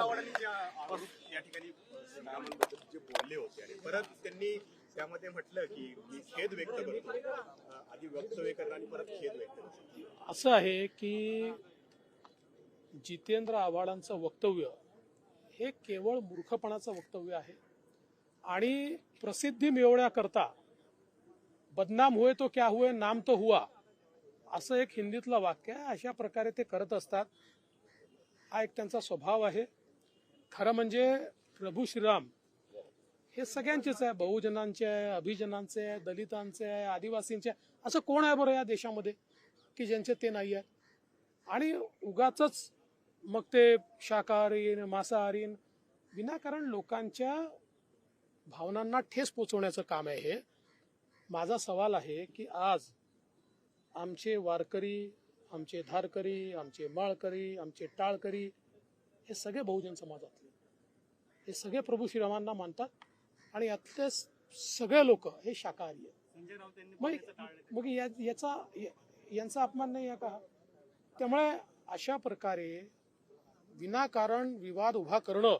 आव्हाडांनी ज्या आरोप या ठिकाणी श्रीरामांबद्दल जे बोलले होते आणि परत त्यांनी त्यामध्ये म्हटलं की मी खेद व्यक्त करतो आधी वक्तव्य करणं आणि परत खेद व्यक्त करतो असं आहे की जितेंद्र आव्हाडांचं वक्तव्य हे केवळ मूर्खपणाचं वक्तव्य आहे. आणि प्रसिद्धी मिळवण्याकरता बदनाम होय तो क्या हुए नाम तो हुआ असं एक हिंदीतलं वाक्य आहे. अशा प्रकारे ते करत असतात. हा एक त्यांचा स्वभाव आहे. खरं म्हणजे प्रभू श्रीराम हे सगळ्यांचेच आहे. बहुजनांचे आहे अभिजनांचे आहे दलितांचे आहे आदिवासींचे आहे. असं कोण आहे बरं या देशामध्ये की ज्यांचे ते नाही आहे आणि उगाच मग ते शाकाहारीन मांसाहारीन विनाकारण लोकांच्या भावनांना ठेस पोचवण्याचं काम आहे हे. माझा सवाल आहे की आज आमचे वारकरी आमचे धारकरी आमचे माळकरी आमचे टाळकरी हे सगळे बहुजन समाजातले हे सगळे प्रभू श्रीरामांना मानतात आणि यातले सगळे लोक हे शाकाहारी आहेत. मग याचा यांचा अपमान नाही आहे का? त्यामुळे अशा प्रकारे विनाकारण विवाद उभा करणं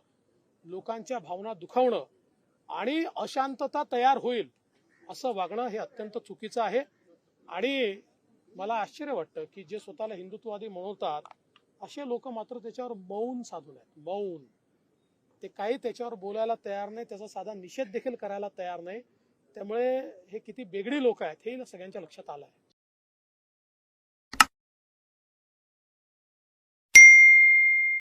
लोकांच्या भावना दुखावणं आणि अशांतता तयार होईल असं वागणं हे अत्यंत चुकीचं आहे. आणि मला आश्चर्य वाटतं की जे स्वतःला हिंदुत्ववादी म्हणवतात असे लोक मात्र त्याच्यावर मौन साधून आहेत. मौन. ते काही त्याच्यावर बोलायला तयार नाही त्याचा साधा निषेध देखील करायला तयार नाही. त्यामुळे हे किती बेगडी लोक आहेत हे सगळ्यांच्या लक्षात आलं आहे